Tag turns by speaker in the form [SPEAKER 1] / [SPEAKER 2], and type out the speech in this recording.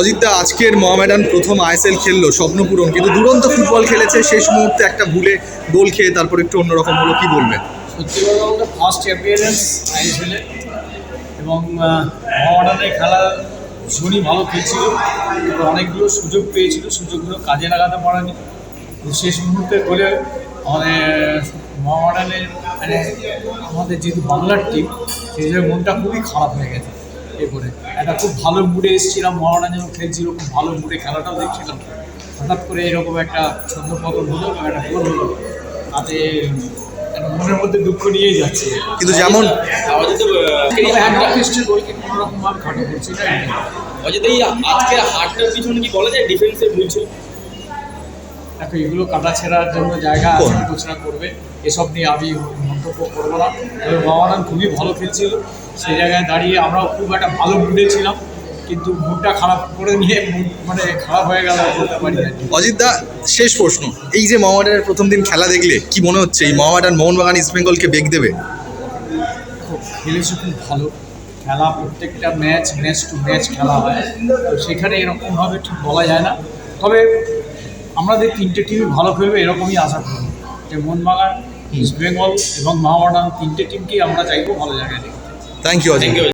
[SPEAKER 1] অজিতদা, আজকের মোহামেডান প্রথম আইএসএল খেললো স্বপ্নপূরণ কিন্তু দুরন্ত ফুটবল খেলেছে, শেষ মুহূর্তে একটা ভুলে গোল খেয়ে তারপর একটু অন্যরকম হলো, কি বলবেন?
[SPEAKER 2] সত্যি ফার্স্ট অ্যাপিয়ারেন্স আইএসএলে এবং মহামাডানের খেলা ভীষণই ভালো খেলছিল অনেকগুলো সুযোগ পেয়েছিল, সুযোগগুলো কাজে লাগাতে পারেনি। শেষ মুহূর্তে গোলে আমাদের মহামাডানের মানে আমাদের যেহেতু বাংলার টিম সেই হিসেবে মনটা খুবই খারাপ হয়ে গেছে। এ করে। একটা খুব ভালো মুডে এসেছিলাম মহামাডান যখন খেলছিল খুব ভালো মুডে খেলাটাও দেখছিলাম। হঠাৎ করে এরকম একটা ছন্দ পতন হলো একটা গোল হলো। তাতে মনের মধ্যে দুঃখ নিয়েই যাচ্ছে।
[SPEAKER 1] কিন্তু যেমন
[SPEAKER 2] কোনো রকম ভাবে করছি না
[SPEAKER 3] এই আজকের হাটটার পিছনে কি বলা যায় ডিফেন্সের ভুল ছিল?
[SPEAKER 2] দেখো এগুলো কাটা ছেঁড়ার জন্য জায়গা আলোচনা করবে। এসব নিয়ে আমি মন্তব্য করব না তবে মামারান খুবই ভালো খেলছিল। সেই জায়গায় দাঁড়িয়ে আমরাও খুব একটা ভালো মুডে ছিলাম। কিন্তু মুডটা খারাপ করে নিয়ে মানে খারাপ হয়ে গেল বলতে পারি আর কি।
[SPEAKER 1] অজিতদা শেষ প্রশ্ন। এই যে মোহামেডানের প্রথম দিন খেলা দেখলে কি মনে হচ্ছে? এই মোহামেডান মোহনবাগান ইস্ট বেঙ্গলকে বেগ দেবে?
[SPEAKER 2] খুব খেলেছে খুব ভালো। খেলা প্রত্যেকটা ম্যাচ ম্যাচ টু ম্যাচ খেলা হয়। তো সেখানে এরকমভাবে ঠিক বলা যায় না। তবে আমাদের তিনটে টিমই ভালো খেলবে এরকমই আশা করি। যে মোহনবাগান ইস্ট বেঙ্গল এবং মহামাডান তিনটে টিমকেই আমরা চাইব ভালো জায়গায় দেখতে।
[SPEAKER 1] Thank you
[SPEAKER 3] thank you